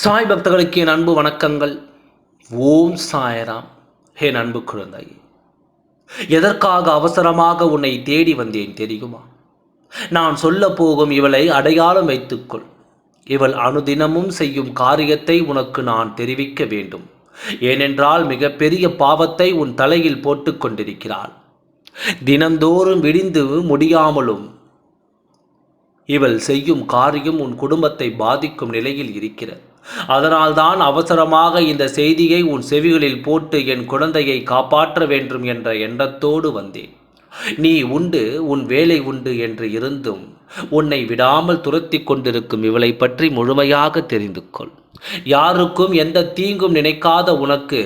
சாய் பக்தர்களுக்கு என் அன்பு வணக்கங்கள். ஓம் சாயராம். ஹே அன்பு குழந்தை எதற்காக அவசரமாக உன்னை தேடி வந்தேன் தெரியுமா? நான் சொல்ல போகும் இவளை அடையாளம் வைத்துக்கொள். இவள் அனுதினமும் செய்யும் காரியத்தை உனக்கு நான் தெரிவிக்க வேண்டும். ஏனென்றால் மிகப்பெரிய பாவத்தை உன் தலையில் போட்டுக்கொண்டிருக்கிறாள் தினந்தோறும் விடிந்து முடியாமலும் இவள் செய்யும் காரியம் உன் குடும்பத்தை பாதிக்கும் நிலையில் இருக்கிறது. அதனால்தான் அவசரமாக இந்த செய்தியை உன் செவிகளில் போட்டு என் குழந்தையை காப்பாற்ற வேண்டும் என்ற எண்ணத்தோடு வந்தேன். நீ உண்டு உன் வேலை உண்டு என்று இருந்தும் உன்னை விடாமல் துரத்தி கொண்டிருக்கும் இவளை பற்றி முழுமையாக தெரிந்து கொள். யாருக்கும் எந்த தீங்கும் நினைக்காத உனக்கு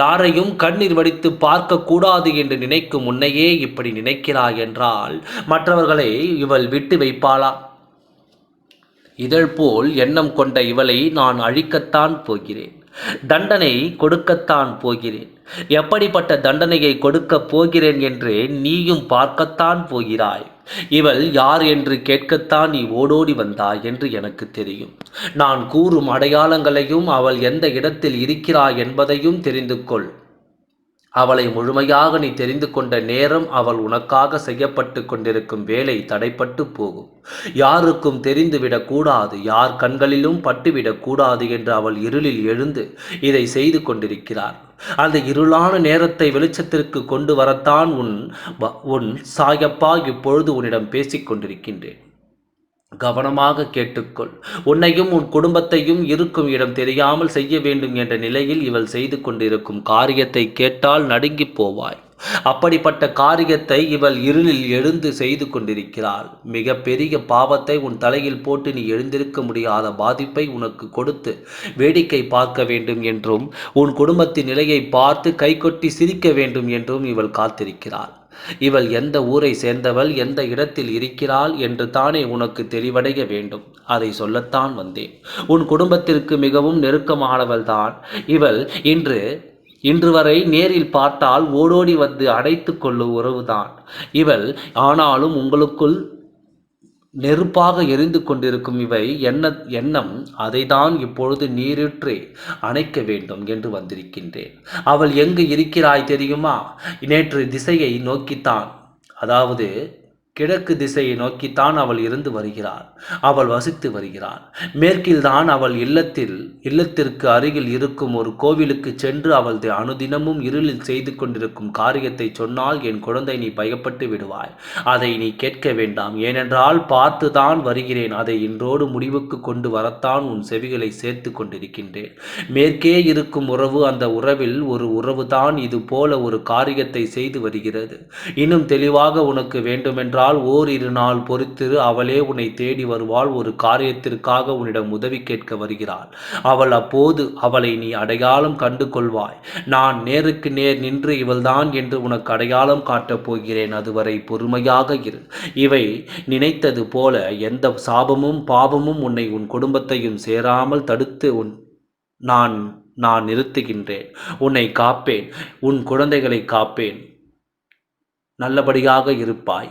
யாரையும் கண்ணீர் வடித்து பார்க்கக்கூடாது என்று நினைக்கும் உன்னையே இப்படி நினைக்கிறாய் என்றால் மற்றவர்களை இவள் விட்டு வைப்பாளா? இதழ் போல் எண்ணம் கொண்ட இவளை நான் அழிக்கத்தான் போகிறேன். தண்டனை கொடுக்கத்தான் போகிறேன். எப்படிப்பட்ட தண்டனையை கொடுக்கப் போகிறேன் என்று நீயும் பார்க்கத்தான் போகிறாய். இவள் யார் என்று கேட்கத்தான் நீ ஓடோடி வந்தாய் என்று எனக்கு தெரியும். நான் கூறும் அடையாளங்களையும் அவள் எந்த இடத்தில் இருக்கிறாய் என்பதையும் தெரிந்து கொள். அவளை முழுமையாக நீ தெரிந்து கொண்ட நேரம் அவள் உனக்காக செய்யப்பட்டு கொண்டிருக்கும் வேலை தடைப்பட்டு போகும். யாருக்கும் தெரிந்துவிடக்கூடாது யார் கண்களிலும் பட்டுவிடக்கூடாது என்று அவள் இருளில் எழுந்து இதை செய்து கொண்டிருக்கிறார். அந்த இருளான நேரத்தை வெளிச்சத்திற்கு கொண்டு வரத்தான் உன் உன் சாயப்பா இப்பொழுது உன்னிடம் பேசிக் கொண்டிருக்கின்றேன். கவனமாக கேட்டுக்கொள். உன்னையும் உன் குடும்பத்தையும் இருக்கும் இடம் தெரியாமல் செய்ய வேண்டும் என்ற நிலையில் இவள் செய்து கொண்டிருக்கும் காரியத்தை கேட்டால் நடுங்கி போவாய். அப்படிப்பட்ட காரியத்தை இவள் இருளில் எழுந்து செய்து கொண்டிருக்கிறாள். மிக பெரிய பாவத்தை உன் தலையில் போட்டு நீ எழுந்திருக்க முடியாத பாதிப்பை உனக்கு கொடுத்து வேடிக்கை பார்க்க வேண்டும் என்றும் உன் குடும்பத்தின் நிலையை பார்த்து கைகொட்டி சிரிக்க வேண்டும் என்றும் இவள் காத்திருக்கிறாள். இவள் எந்த ஊரை சேர்ந்தவள் எந்த இடத்தில் இருக்கிறாள் என்று தானே உனக்கு தெளிவடைய வேண்டும். அதை சொல்லத்தான் வந்தேன். உன் குடும்பத்திற்கு மிகவும் நெருக்கமானவள் தான் இவள் இன்று இன்று வரை நேரில் பார்த்தால் ஓடோடி வந்து அடைத்து கொள்ளும் உறவுதான். இவள் ஆனாலும் உங்களுக்குள் நெருப்பாக எரிந்து கொண்டிருக்கும் இவை எண்ண எண்ணம் அதைதான் இப்பொழுது நீரிற்று அணைக்க வேண்டும் என்று வந்திருக்கின்றேன். அவள் எங்கு இருக்கிறாய் தெரியுமா? நேற்று திசையை நோக்கித்தான். அதாவது கிழக்கு திசையை நோக்கித்தான் அவள் இருந்து வருகிறாள். அவள் வசித்து வருகிறாள். மேற்கில்தான் அவள் இல்லத்தில் இல்லத்திற்கு அருகில் இருக்கும் ஒரு கோவிலுக்கு சென்று அவள் அனுதினமும் இருளில் செய்து கொண்டிருக்கும் காரியத்தை சொன்னால் என் குழந்தை நீ பயப்பட்டு விடுவாய். அதை நீ கேட்க வேண்டாம். ஏனென்றால் பார்த்துதான் வருகிறேன். அதை இன்றோடு முடிவுக்கு கொண்டு வரத்தான் உன் செவிகளை சேர்த்து கொண்டிருக்கின்றேன். மேற்கே இருக்கும் உறவு அந்த உறவில் ஒரு உறவுதான். இது போல ஒரு காரியத்தை செய்து வருகிறது. இன்னும் தெளிவாக உனக்கு வேண்டுமென்றால் என்றால் ஓரிரு நாள் பொறுத்திரு அவளே உன்னை தேடி வருவாள் ஒரு காரியத்திற்காக உன்னிடம் உதவி கேட்க வருகிறாள். அவள் அப்போது அவளை நீ அடையாளம் கண்டு கொள்வாய் நான் நேருக்கு நேர் நின்று இவள்தான் என்று உனக்கு அடையாளம் காட்டப் போகிறேன் அதுவரை பொறுமையாக இரு. இவை நினைத்தது போல எந்த சாபமும் பாவமும் உன்னை உன் குடும்பத்தையும் சேராமல் தடுத்து உன் நான் நான் நிறுத்துகின்றேன். உன்னை காப்பேன் உன் குழந்தைகளை காப்பேன். நல்லபடியாக இருப்பாய்.